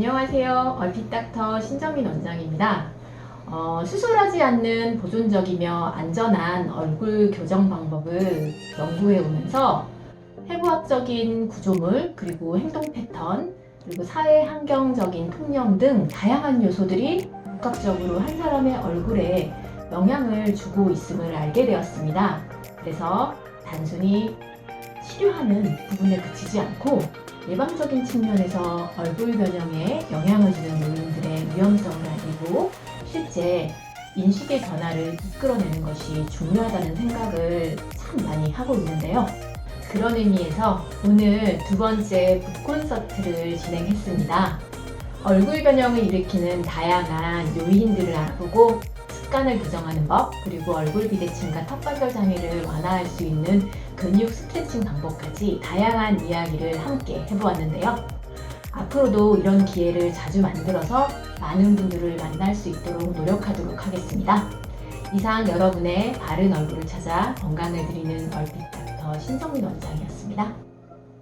안녕하세요. 얼핏닥터 신정민 원장입니다. 어, 수술하지 않는 보존적이며 안전한 얼굴 교정 방법을 연구해 오면서 해부학적인 구조물, 그리고 행동 패턴, 그리고 사회 환경적인 통념 등 다양한 요소들이 복합적으로 한 사람의 얼굴에 영향을 주고 있음을 알게 되었습니다. 그래서 단순히 치료하는 부분에 그치지 않고 예방적인 측면에서 얼굴 변형에 영향을 주는 요인들의 위험성을 알리고 실제 인식의 변화를 이끌어내는 것이 중요하다는 생각을 참 많이 하고 있는데요. 그런 의미에서 오늘 두 번째 북 콘서트를 진행했습니다. 얼굴 변형을 일으키는 다양한 요인들을 알아보고 습관을 교정하는 법, 그리고 얼굴 비대칭과 턱관절 장애를 완화할 수 있는 근육 스트레칭 방법까지 다양한 이야기를 함께 해보았는데요. 앞으로도 이런 기회를 자주 만들어서 많은 분들을 만날 수 있도록 노력하도록 하겠습니다. 이상 여러분의 바른 얼굴을 찾아 건강을 드리는 얼핏 닥터 신성민 원장이었습니다.